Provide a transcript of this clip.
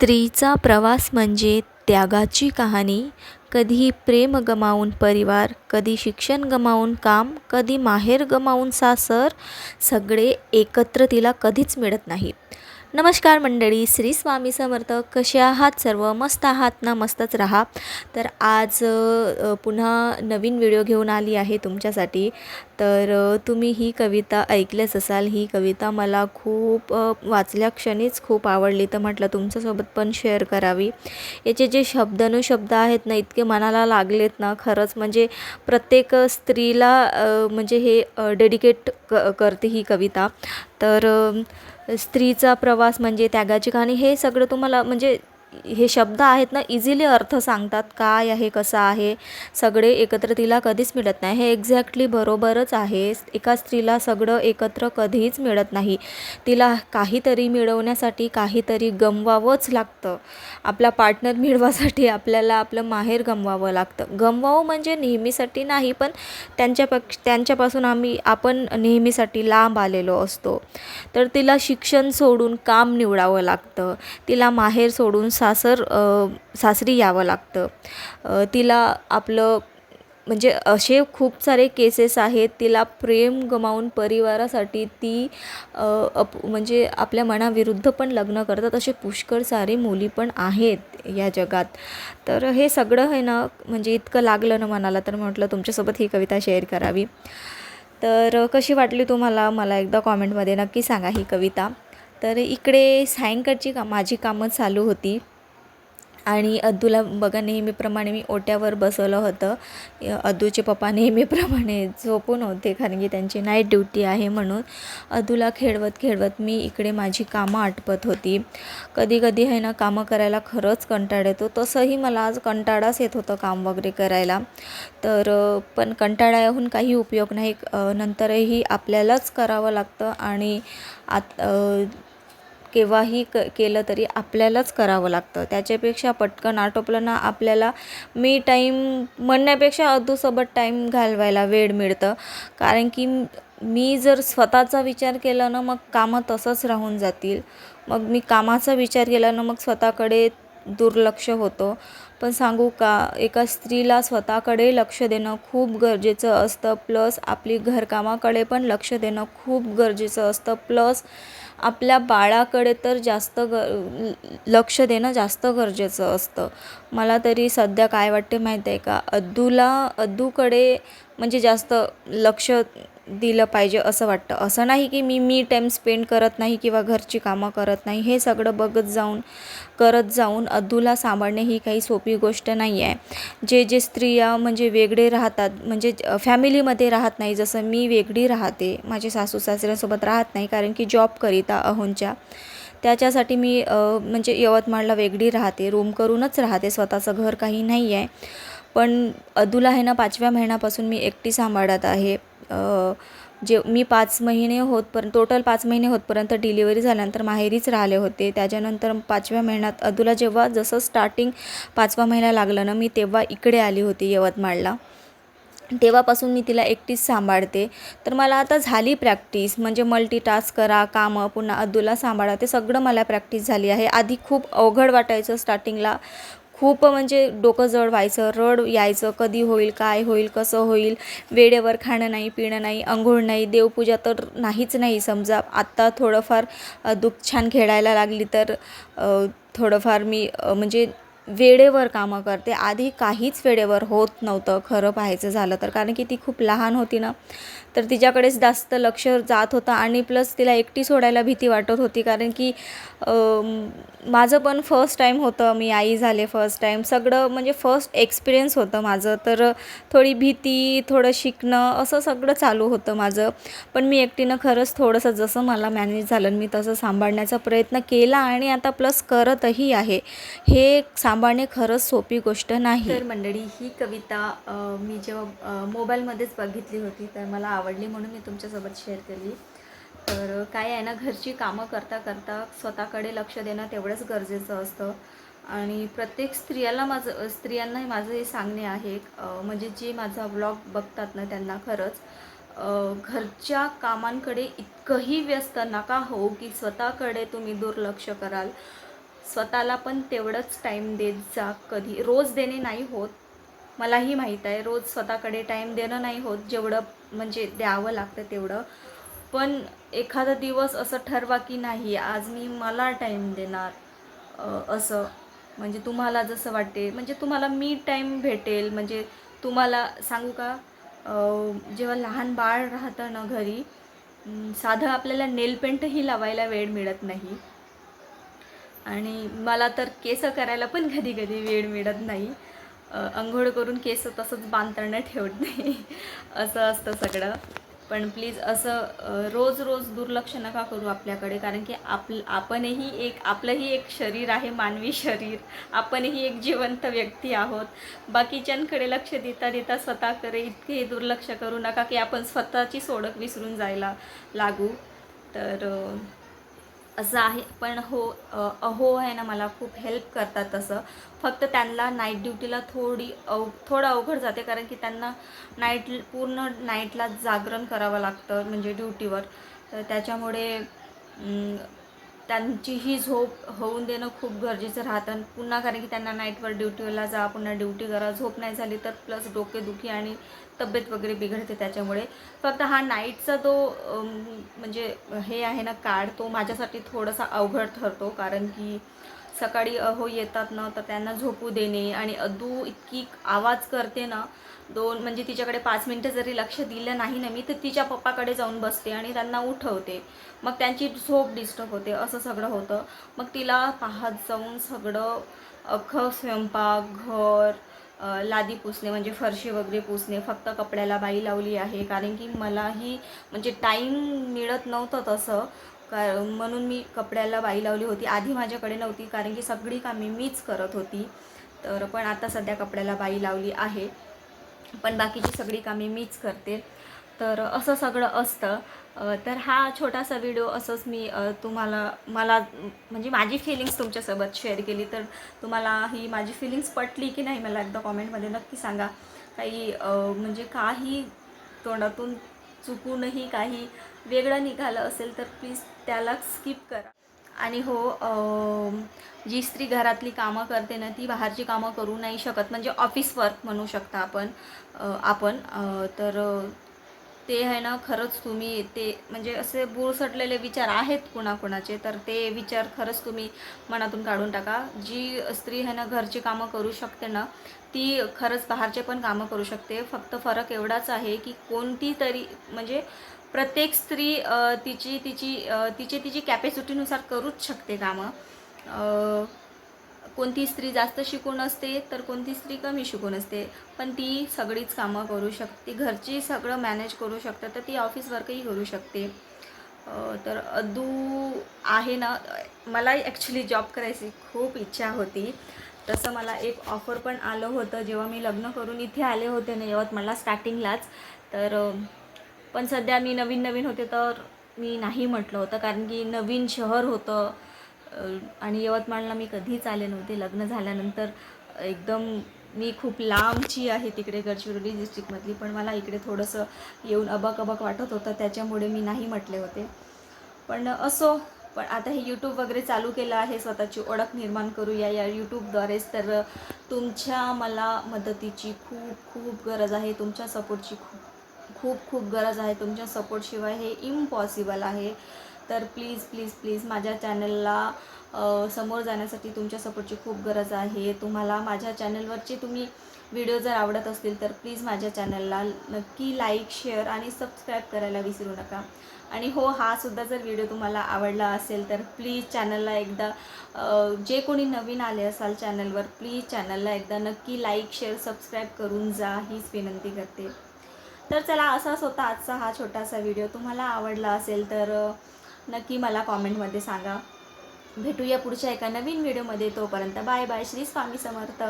स्त्रीचा प्रवास म्हणजे त्यागाची कहाणी. कधी प्रेम गमावून परिवार कधी शिक्षण गमावून काम कधी माहेर गमावून सासर सगळे एकत्र तिला कधीच मिळत नाही. नमस्कार मंडळी श्री स्वामी समर्थ. कसे आहात सर्व? मस्त आहात? ना मस्तच राहा. तर आज पुन्हा नवीन व्हिडिओ घेऊन आली आहे तुमच्यासाठी. तर तुम्ही ही कविता ऐकल्याच असाल ही कविता मला खूप वाचल्या क्षणीच खूप आवडली. तर म्हटलं तुमच्यासोबत पण शेअर करावी. याचे जे शब्दानुशब्द आहेत ना इतके मनाला लागलेत ना खरंच म्हणजे प्रत्येक स्त्रीला म्हणजे हे डेडिकेट क करते ही कविता. तर स्त्रीचा प्रवास म्हणजे त्यागाची कहाणी हे सगळं तुम्हाला म्हणजे हे शब्द आहेत ना इझिली अर्थ सांगतात काय आहे कसं आहे सगळे एकत्र तिला कधीच मिळत नाही. हे एक्झॅक्टली बरोबरच आहे. एका स्त्रीला सगळं एकत्र कधीच मिळत नाही. तिला काहीतरी मिळवण्यासाठी काहीतरी गमवावंच लागतं. आपला पार्टनर मिळवासाठी आपल्याला आपलं माहेर गमवावं लागतं. गमवावं म्हणजे नेहमीसाठी नाही पण त्यांच्यापेक्ष त्यांच्यापासून आम्ही आपण नेहमीसाठी लांब आलेलो असतो. तर तिला शिक्षण सोडून काम निवडावं लागतं. तिला माहेर सोडून सासर सासरी यावं लागतं. तिला आपलं म्हणजे असे खूप सारे केसेस आहेत तिला प्रेम गमावून परिवारासाठी ती अप म्हणजे आपल्या मनाविरुद्ध पण लग्न करतात. असे पुष्कळ सारे मुली पण आहेत या जगात. तर हे सगळं आहे ना म्हणजे इतकं लागलं ना मनाला तर म्हटलं तुमच्यासोबत ही कविता शेअर करावी. तर कशी वाटली तुम्हाला? मला एकदा कॉमेंटमध्ये नक्की सांगा ही कविता. तर इकडे सायंकाळची का माझी कामं चालू होती. आणि अद्दूला बघा नेहमीप्रमाणे मी ओट्यावर बसवलं होतं. अद्दूचे पप्पा नेहमीप्रमाणे झोपून होते कारण की त्यांची नाईट ड्युटी आहे म्हणून. अद्दूला खेळवत खेळवत मी इकडे माझी कामं आटपत होती. कधी कधी आहे ना कामं करायला खरंच कंटाळा येतो. तसंही मला आज कंटाळाच येत होतं काम वगैरे करायला. तर पण कंटाळ्याहून काही उपयोग नाही. नंतरही आपल्यालाच करावं लागतं. आणि आत केव्हाही क केलं तरी आपल्यालाच करावं लागतं. त्याच्यापेक्षा पटकन आटोपलं ना आपल्याला मी टाईम म्हणण्यापेक्षा अदूसोबत टाईम घालवायला वेळ मिळतं. कारण की मी जर स्वतःचा विचार केला ना मग कामं तसंच राहून जातील. मग मी कामाचा विचार केला ना मग स्वतःकडे दुर्लक्ष होतं. पण सांगू का एका स्त्रीला स्वतःकडे लक्ष देणं खूप गरजेचं असतं. प्लस आपली घरकामाकडे पण लक्ष देणं खूप गरजेचं असतं. प्लस आपल्या बाळाकडे तर जास्त ग लक्ष देणं जास्त गरजेचं असतं. मला तरी सध्या काय वाटते माहीत आहे का अद्दूला अद्दूकडे म्हणजे जास्त लक्ष दिलं पाहिजे असं वाटतं. असं नाही की मी मी टाईम स्पेंड करत नाही किंवा घरची कामं करत नाही. हे सगळं बघत जाऊन करत जाऊन अद्दूला सांभाळणे ही काही सोपी गोष्ट नाही आहे जे जे स्त्रिया म्हणजे वेगळे राहतात म्हणजे फॅमिलीमध्ये राहत नाही जसं मी वेगळी राहते माझे सासू सासऱ्यांसोबत राहत नाही कारण की जॉब करीता अहोंच्या त्याच्यासाठी मी म्हणजे यवतमाळला वेगळी राहते रूम करूनच राहते स्वतःचं घर काही नाही आहे पण अदूला आहे ना पाचव्या महिन्यापासून मी एकटी सांभाळत आहे. जे मी पाच महिने होतपर्यंत टोटल पाच महिने होतपर्यंत डिलिव्हरी झाल्यानंतर माहेरीच राहिले होते. त्याच्यानंतर पाचव्या महिन्यात अदूला जेव्हा जसं स्टार्टिंग पाचवा महिना लागला ना मी तेव्हा इकडे आली होती यवतमाळला. तेव्हापासून मी तिला एकटीच सांभाळते. तर मला आता झाली प्रॅक्टिस म्हणजे मल्टीटास्क करा कामं पुन्हा अदूला सांभाळा ते सगळं मला प्रॅक्टिस झाली आहे. आधी खूप अवघड वाटायचं स्टार्टिंगला खूप म्हणजे डोकं जड व्हायचं रड यायचं कधी होईल काय होईल कसं होईल वेळेवर खाणं नाही पिणं नाही अंघोळ नाही देवपूजा तर नाहीच नाही समजा. आत्ता थोडंफार दुःख छान खेळायला लागली तर थोडंफार मी म्हणजे वेळेवर कामं करते. आधी काहीच वेळेवर होत नव्हतं खरं पाहायचं झालं तर. कारण की ती खूप लहान होती ना. तर तिच्याकडेच जास्त लक्ष जात होतं आणि प्लस तिला एकटी सोडायला भीती वाटत होती कारण की माझं पण फर्स्ट टाईम होतं मी आई झाले फर्स्ट टाईम सगळं म्हणजे फर्स्ट एक्सपिरियन्स होतं माझं. तर थोडी भीती थोडं शिकणं असं सगळं चालू होतं माझं. पण मी एकटीनं खरंच थोडंसं जसं मला मॅनेज झालं मी तसं सांभाळण्याचा प्रयत्न केला आणि आता प्लस करतही आहे. हे सांभाळणे खरंच सोपी गोष्ट नाही. तर मंडळी ही कविता मी जेव्हा मोबाईलमध्येच बघितली होती तर मला आवडली म्हणून मी तुमच्यासोबत शेअर केली. तर काय आहे ना घरची कामं करता करता स्वतःकडे लक्ष देणं तेवढंच गरजेचं असतं. आणि प्रत्येक स्त्रियाला माझं स्त्रियांनाही माझं हे सांगणे आहे म्हणजे जे माझा ब्लॉग बघतात ना त्यांना खरंच घरच्या कामांकडे इतकंही व्यस्त नका हो की स्वतःकडे तुम्ही दुर्लक्ष कराल. स्वतःला पण तेवढंच टाईम देत जा. कधी रोज देणे नाही होत मलाही माहीत आहे रोज स्वतःकडे टाईम देणं नाही होत जेवढं म्हणजे द्यावं लागतं तेवढं. पण एखादा दिवस असं ठरवा की नाही आज मी मला टाईम देणार असं. म्हणजे तुम्हाला जसं वाटते म्हणजे तुम्हाला मी टाईम भेटेल म्हणजे तुम्हाला सांगू का जेव्हा लहान बाळ राहतं ना घरी साधं आपल्याला नेलपेंटही लावायला वेळ मिळत नाही. आणि मला तर केस करायला पण कधी कधी वेळ मिळत नाही. अंघोळ करून केस तसंच बांधताना ठेवत नाही. असं असतं सगळं. पण प्लीज असं रोज रोज दुर्लक्ष नका करू आपल्याकडे. कारण की आप आपणही एक आपलंही एक शरीर आहे मानवी शरीर. आपणही एक जिवंत व्यक्ती आहोत. बाकीच्यांकडे लक्ष देता देता स्वतःकडे इतके दुर्लक्ष करू नका की आपण स्वतःची सोडक विसरून जायला लागू. तर असं आहे. पण हो अहो आहे ना मला खूप हेल्प करतात तसं. फक्त त्यांना नाईट ड्युटीला थोडी अव थोडं अवघड जाते. कारण की त्यांना नाईट पूर्ण नाईटला जागरण करावं लागतं म्हणजे ड्युटीवर तर त्याच्यामुळे त्यांचीही झोप होऊन देणं खूप गरजेचं राहतं. आणि पुन्हा कारण की त्यांना नाईटवर ड्युटीला जा पुन्हा ड्युटी करा झोप नाही झाली तर प्लस डोकेदुखी आणि तब्येत वगैरे बिघडते त्याच्यामुळे. फक्त हा नाईटचा तो म्हणजे हे आहे ना काळ तो माझ्यासाठी थोडासा अवघड ठरतो. कारण की सकाळी अहो येतात ना तर त्यांना झोपू देणे आणि अदू इतकी आवाज करते ना दोन म्हणजे तिच्याकडे पाच मिनटं जरी लक्ष दिलं नाही ना मी तर तिच्या पप्पाकडे जाऊन बसते आणि त्यांना उठवते. मग त्यांची झोप डिस्टर्ब होते असं सगळं होतं. मग तिला पाहत जाऊन सगळं अख्खं स्वयंपाक घर लादी पुसणे म्हणजे फरशी वगैरे पुसणे फक्त कपड्याला बाई लावली आहे. कारण की मलाही म्हणजे टाईम मिळत नव्हतं तसं. का म्हणून मी कपड्याला बाई लावली होती. आधी माझ्याकडे नव्हती कारण की सगळी कामे मीच करत होती. तर पण आता सध्या कपड्याला बाई लावली आहे. पण बाकीची सगळी कामे मीच करते. तर असं सगळं असतं. तर हा छोटासा व्हिडिओ असंच मी तुम्हाला मला म्हणजे माझी फिलिंग्स तुमच्यासोबत शेअर केली. तर तुम्हाला ही माझी फिलिंग्स पटली की नाही मला एकदा कॉमेंटमध्ये नक्की सांगा. काही म्हणजे काही तोंडातून चुकूनही काही वेगळं निघालं असेल तर प्लीज त्याला स्किप करा. आणि हो जी स्त्री घरातली कामं करते ना ती बाहेरची कामं करू नाही शकत. म्हणजे ऑफिस वर्क म्हणू शकता आपण. आपण तर ते आहे ना खरंच तुम्ही ते म्हणजे असे बुरसटलेले विचार आहेत कुणाकुणाचे तर ते विचार खरंच तुम्ही मनातून काढून टाका. जी स्त्री आहे ना घरची कामं करू शकते ना ती खरंच बाहेरचे पण कामं करू शकते. फक्त फरक एवढाच आहे की कोणती तरी म्हणजे प्रत्येक स्त्री तिची तिची तिचे तिची तिची कॅपॅसिटीनुसार करूच शकते कामं. कोणती स्त्री जास्त शिकून असते तर कोणती स्त्री कमी शिकून असते. पण ती सगळीच कामं करू शकते. घरची सगळं मॅनेज करू शकतं तर ती ऑफिस वर्कही करू शकते. तर अदू आहे ना मला ॲक्च्युली जॉब करायची खूप इच्छा होती. तसं मला एक ऑफर पण आलं होतं जेव्हा मी लग्न करून इथे आले होते ना यवतमाळला स्टार्टिंगलाच तर पण सध्या मी नवीन नवीन होते तर मी नाही म्हटलं होतं कारण की नवीन शहर होतं. आणि यवतमाळला मी कधीच आले नव्हते. लग्न झाल्यानंतर एकदम मी खूप लांबची आहे तिकडे गडचिरोली डिस्ट्रिक्टमधली पण मला इकडे थोडंसं येऊन अबक अबक वाटत होतं त्याच्यामुळे मी नाही म्हटले होते. पण असो पण आता हे यूट्यूब वगैरे चालू केलं आहे स्वतःची ओळख निर्माण करूया या यूट्यूबद्वारेच तर तुमच्या मला मदतीची खूप खूप गरज आहे तुमच्या सपोर्टची खूप खूप खूप गरज आहे. तुमच्या सपोर्टशिवाय हे इम्पॉसिबल आहे. तर प्लीज प्लीज प्लीज माझ्या चॅनलला समोर जाण्यासाठी तुमच्या सपोर्टची खूप गरज आहे. तुम्हाला माझ्या चॅनलवरचे तुम्ही व्हिडिओ जर आवडत असतील तर प्लीज माझ्या चॅनलला नक्की लाईक शेअर आणि सबस्क्राईब करायला विसरू नका. आणि हो हा सुद्धा जर व्हिडिओ तुम्हाला आवडला असेल तर प्लीज चॅनलला एकदा जे कोणी नवीन आले असाल चॅनलवर प्लीज चॅनलला एकदा नक्की लाईक शेअर सबस्क्राईब करून जा. हीच विनंती करते. तर चला असाच होता आजचा हा छोटासा व्हिडिओ तुम्हाला आवडला असेल तर नक्की मला कॉमेंटमध्ये सांगा. भेटूया पुढच्या एका नवीन व्हिडिओमध्ये तोपर्यंत बाय बाय श्री स्वामी समर्थ.